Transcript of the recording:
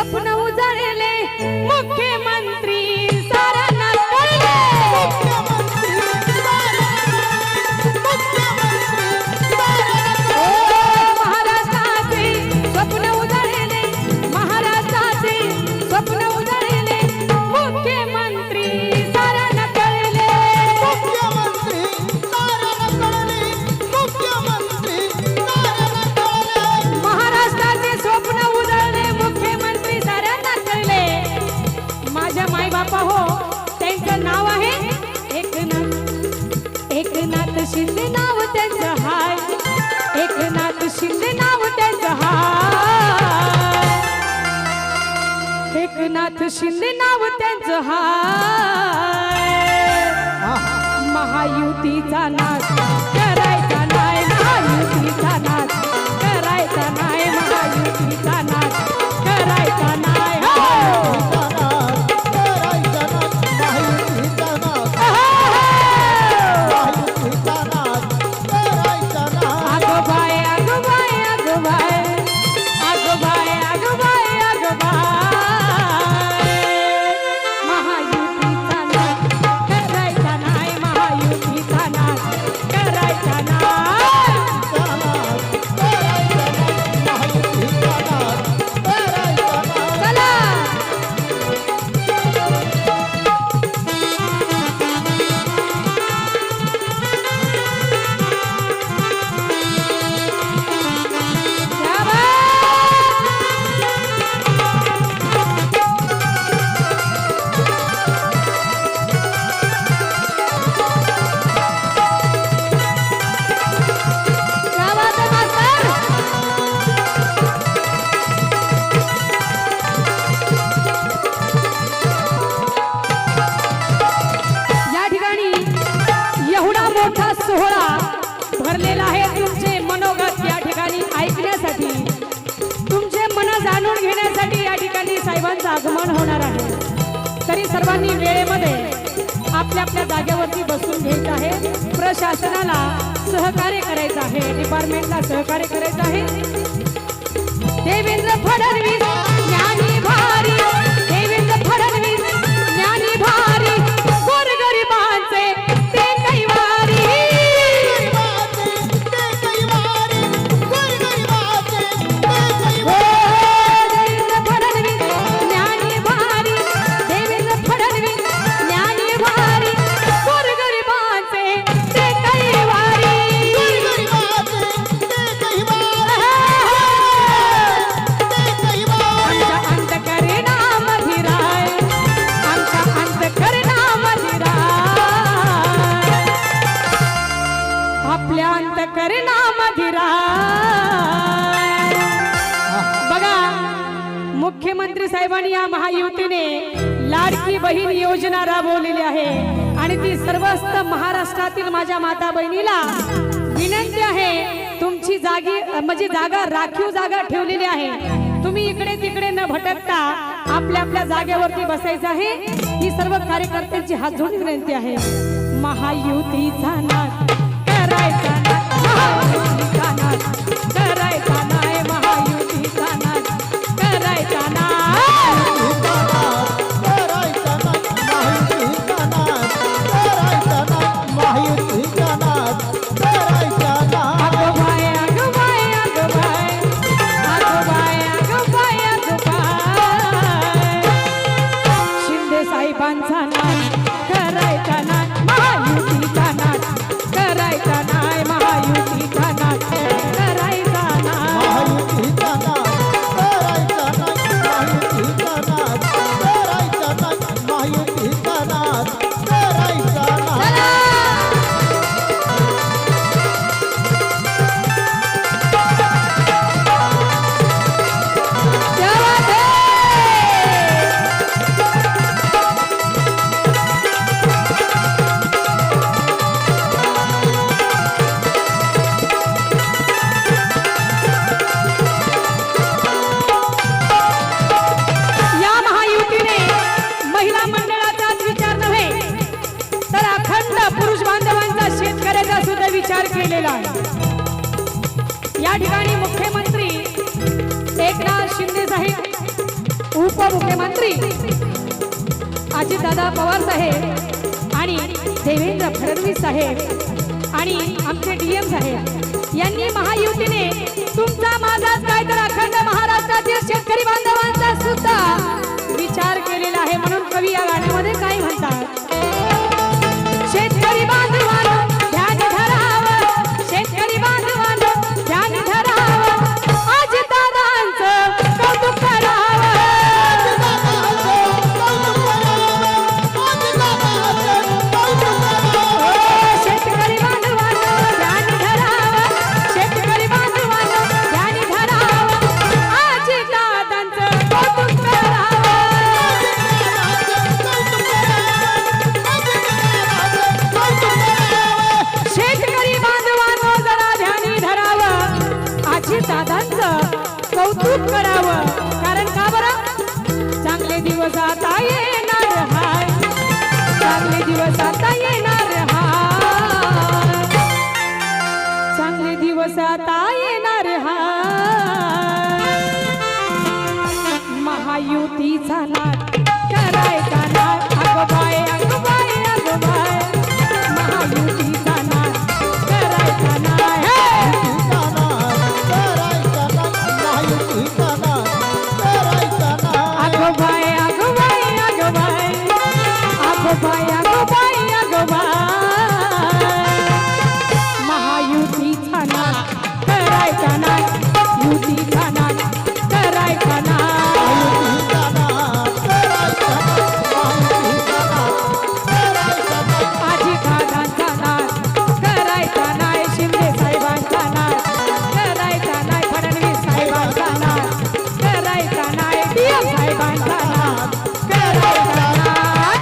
स्वप्न उजळले. मुख्यमंत्री एकनाथ शिंदे नाव त्यांचं हाय. एकनाथ शिंदे नाव त्यांचं हाय. एकनाथ शिंदे नाव त्यांचं हाय. महायुतीचा नाश करायचा नाही महायुतीचा नाश. देवांचं आगमन होणार आहे. तरी सर्वांनी वेळेमध्ये आपल्या आपल्या जागेवरती बसून घ्यायचं आहे. प्रशासनाला सहकार्य करायचं आहे. डिपार्टमेंटला सहकार्य करायचं आहे. देवेंद्र फडणवीस साहेबांनी या महायुतीने लाडकी बहीण योजना राबवलेली आहे. आणि ती सर्वस्त महाराष्ट्रातील माझ्या माता बहिणीला विनंती आहे तुमची जागी म्हणजे जागा राखीव जागा ठेवलेली आहे. तुम्ही इकडे तिकडे न भटकता आपल्या आपल्या जागेवरती बसायचं आहे. ही सर्व कार्यकर्त्यांची हात जोडून विनंती आहे. महायुतीचा नाच करायचा नाच महायुतीचा नाच केलेला आहे. या ठिकाणी मुख्यमंत्री एकनाथ उपमुख्यमंत्री अजितदादा पवार साहेब आणि देवेंद्र फडणवीस साहेब आणि आमचे डीएम साहेब यांनी महायुतीने तुमचा माझाच काय तर अखंड महाराष्ट्रातील शेतकरी बांधवांचा सुद्धा विचार केलेला आहे म्हणून कवी या गाण्या